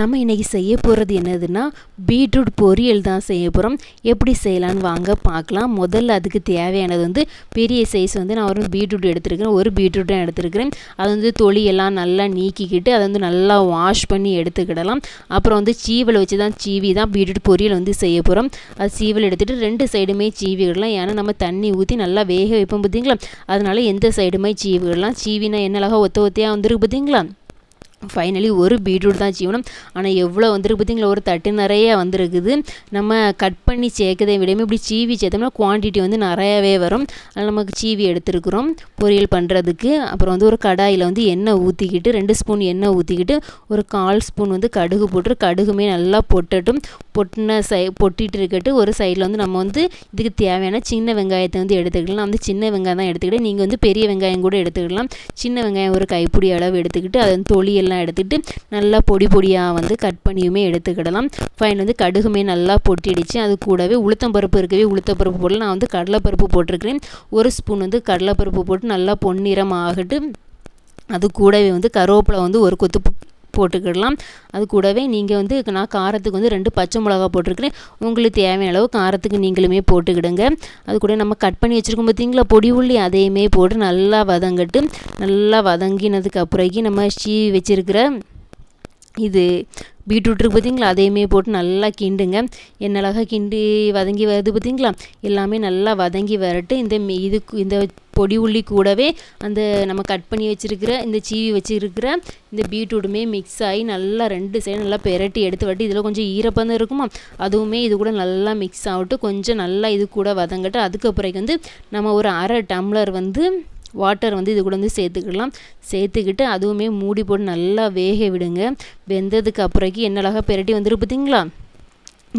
நம்ம இன்றைக்கி செய்ய போகிறது என்னதுன்னா பீட்ரூட் பொரியல் தான் செய்ய போகிறோம் எப்படி செய்யலான்னு வாங்க பார்க்கலாம். முதல்ல அதுக்கு தேவையானது வந்து பெரிய சைஸ் வந்து நான் ஒரு பீட்ரூட் எடுத்துருக்கிறேன். ஒரு பீட்ரூட்டாக எடுத்துருக்கிறேன். அது வந்து தொலியெல்லாம் நல்லா நீக்கிக்கிட்டு அதை வந்து நல்லா வாஷ் பண்ணி எடுத்துக்கிடலாம். அப்புறம் வந்து சீவல் வச்சு தான் சீவி தான் பீட்ரூட் பொரியல் வந்து செய்ய போகிறோம் அது சீவல் எடுத்துகிட்டு ரெண்டு சைடுமே சீவி ஏன்னா நம்ம தண்ணி ஊற்றி நல்லா வேக வைப்போம் பார்த்தீங்களா? அதனால எந்த சைடுமே சீவி சீவினா என்ன அழகாக ஒத்த ஒத்தையாக வந்துருக்கு பார்த்தீங்களா? ஃபைனலி ஒரு பீட்ரூட் தான் ஜீவனம். ஆனால் எவ்வளோ வந்திருக்கு பார்த்திங்களா? ஒரு தட்டு நிறைய வந்திருக்குது. நம்ம கட் பண்ணி சேர்க்கதை விடையுமே இப்படி சீவி சேர்த்தோம்னா குவான்டிட்டி வந்து நிறையாவே வரும். அதில் நமக்கு சீவி எடுத்துருக்குறோம். பொரியல் பண்ணுறதுக்கு அப்புறம் வந்து ஒரு கடாயில் வந்து எண்ணெய் ஊற்றிக்கிட்டு ரெண்டு ஸ்பூன் எண்ணெய் ஊற்றிக்கிட்டு ஒரு கால் ஸ்பூன் வந்து கடுகு போட்டு கடுகுமே நல்லா பொட்டட்டும். பொட்டின சை பொட்டிகிட்டு இருக்கட்டு ஒரு சைடில் வந்து நம்ம வந்து இதுக்கு தேவையான சின்ன வெங்காயத்தை வந்து எடுத்துக்கலாம். வந்து சின்ன வெங்காயம் தான் எடுத்துக்கிட்டேன் நீங்கள் வந்து பெரிய வெங்காயம் கூட எடுத்துக்கலாம். சின்ன வெங்காயம் ஒரு கைப்பிடி அளவு எடுத்துக்கிட்டு அதை வந்து எல்லாம் எடுத்துக்கிட்டு நல்லா பொடி பொடியாக வந்து கட் பண்ணியுமே எடுத்துக்கிடலாம். ஃபைன் வந்து கடுகுமே நல்லா பொட்டிடுச்சு. அது கூடவே உளுத்தம்பருப்பு இருக்கவே உளுத்தம்பருப்பு போடல நான் வந்து கடலைப்பருப்பு போட்டிருக்கிறேன். ஒரு ஸ்பூன் வந்து கடலைப்பருப்பு போட்டு நல்லா பொன்னிறம் ஆகட்டு அது கூடவே வந்து கருவேப்பிலை வந்து ஒரு கொத்து போட்டுக்கிடலாம். அது கூடவே நீங்கள் வந்து நான் காரத்துக்கு வந்து ரெண்டு பச்சை மிளகா போட்டிருக்கிறேன். உங்களுக்கு தேவையான அளவு காரத்துக்கு நீங்களுமே போட்டுக்கிடுங்க. அது கூட நம்ம கட் பண்ணி வச்சுருக்கோம் பார்த்தீங்களா பொடி உள்ளி அதையுமே போட்டு நல்லா வதங்கட்டு. நல்லா வதங்கினதுக்கு அப்புறக்கி நம்ம சீ வச்சுருக்கிற இது பீட்ரூட் இருக்குது பார்த்தீங்களா? அதையுமே போட்டு நல்லா கிண்டுங்க. என்ன அழகாக கிண்டி வதங்கி வருது பார்த்தீங்களா? எல்லாமே நல்லா வதங்கி வரட்டு. இந்த இதுக்கு இந்த பொடி உள்ளி கூடவே அந்த நம்ம கட் பண்ணி வச்சுருக்கிற இந்த சீவி வச்சுருக்கிற இந்த பீட்ரூட்டுமே மிக்ஸ் ஆகி நல்லா ரெண்டு சைடு நல்லா பெரட்டி எடுத்து வட்டி இதில் கொஞ்சம் ஈரப்பதம் இருக்குமா? அதுவுமே இது கூட நல்லா மிக்ஸ் ஆகிட்டு. கொஞ்சம் நல்லா இது கூட வதங்கட்டு. அதுக்கப்புறம் வந்து நம்ம ஒரு அரை டம்ளர் வந்து வாட்டர் வந்து இது கூட வந்து சேர்த்துக்கலாம் சேர்த்துக்கிட்டு அதுவுமே மூடி போட்டு நல்லா வேக விடுங்க. வெந்ததுக்கு அப்புறக்கு என்ன பெரட்டி வந்துரு பார்த்தீங்களா?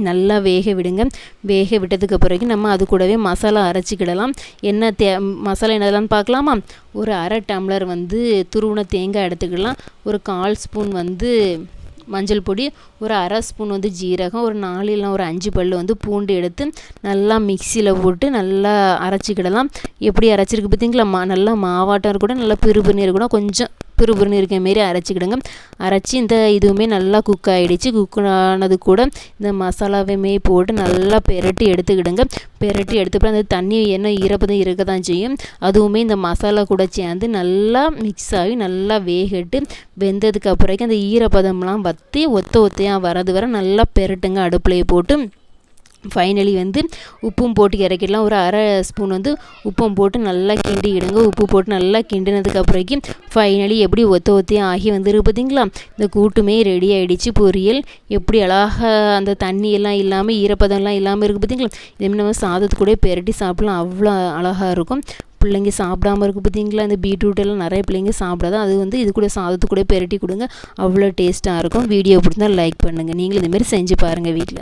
நல்லா வேக விடுங்க. வேக விட்டதுக்கு பிறகு நம்ம அது கூடவே மசாலா அரைச்சிக்கிடலாம். என்ன தே மசாலா என்னதெல்லாம் பார்க்கலாமா? ஒரு அரை டம்ளர் வந்து துருவின தேங்காய் எடுத்துக்கலாம் ஒரு கால் ஸ்பூன் வந்து மஞ்சள் பொடி ஒரு அரை ஸ்பூன் வந்து ஜீரகம் ஒரு நாலு இல்லை ஒரு அஞ்சு பல் வந்து பூண்டு எடுத்து நல்லா மிக்சியில் போட்டு நல்லா அரைச்சிக்கிடலாம். எப்படி அரைச்சிருக்கு பார்த்தீங்களா? மா நல்லா மாவாட்டம் இருக்கக்கூடாது நல்லா பிறுபிறுன்னு இருக்கக்கூடாது கூட கொஞ்சம் புருபுருன்னு இருக்க மாரி அரைச்சிக்கிடுங்க. அரைச்சி இந்த இதுவுமே நல்லா குக் ஆகிடுச்சு குக் ஆனது கூட இந்த மசாலாவையுமே போட்டு நல்லா பெரட்டி எடுத்துக்கிடுங்க. பெரட்டி எடுத்துப்போ அந்த தண்ணி என்ன ஈரப்பதம் இருக்க தான் செய்யும். அதுவுமே இந்த மசாலா கூட சேர்ந்து நல்லா மிக்ஸ் ஆகி நல்லா வேகட்டு. வெந்ததுக்கு அப்புறம் அந்த ஈரப்பதம்லாம் வற்றி ஒத்த ஒத்தையாக வரது வர நல்லா பெரட்டுங்க. அடுப்புலையே போட்டு. ஃபைனலி வந்து உப்பும் போட்டு இறக்கிடலாம். ஒரு அரை ஸ்பூன் வந்து உப்பும் போட்டு நல்லா கிண்டிக்கிடுங்க உப்பு போட்டு நல்லா கிண்டினதுக்கு ஃபைனலி எப்படி ஒத்த ஒத்தையும் ஆகி வந்துரு பார்த்தீங்களா? இந்த கூட்டுமே ரெடி ஆகிடுச்சு பொரியல் எப்படி அழகாக அந்த தண்ணியெல்லாம் இல்லாமல் ஈரப்பதம்லாம் இல்லாமல் இருக்குது பார்த்தீங்களா? இதேமாதிரி நம்ம சாதத்து கூட பெரட்டி சாப்பிட்லாம். அவ்வளோ அழகாக இருக்கும். பிள்ளைங்க சாப்பிடாம இருக்குது பார்த்தீங்களா? இந்த பீட்ரூட் எல்லாம் நிறைய பிள்ளைங்க சாப்பிடாது? அது வந்து இது கூட சாதத்து கூட பெரட்டி கொடுங்க. அவ்வளோ டேஸ்ட்டாக இருக்கும். வீடியோ பிடிச்சா லைக் பண்ணுங்கள் நீங்களும் இதுமாரி செஞ்சு பாருங்கள் வீட்டில்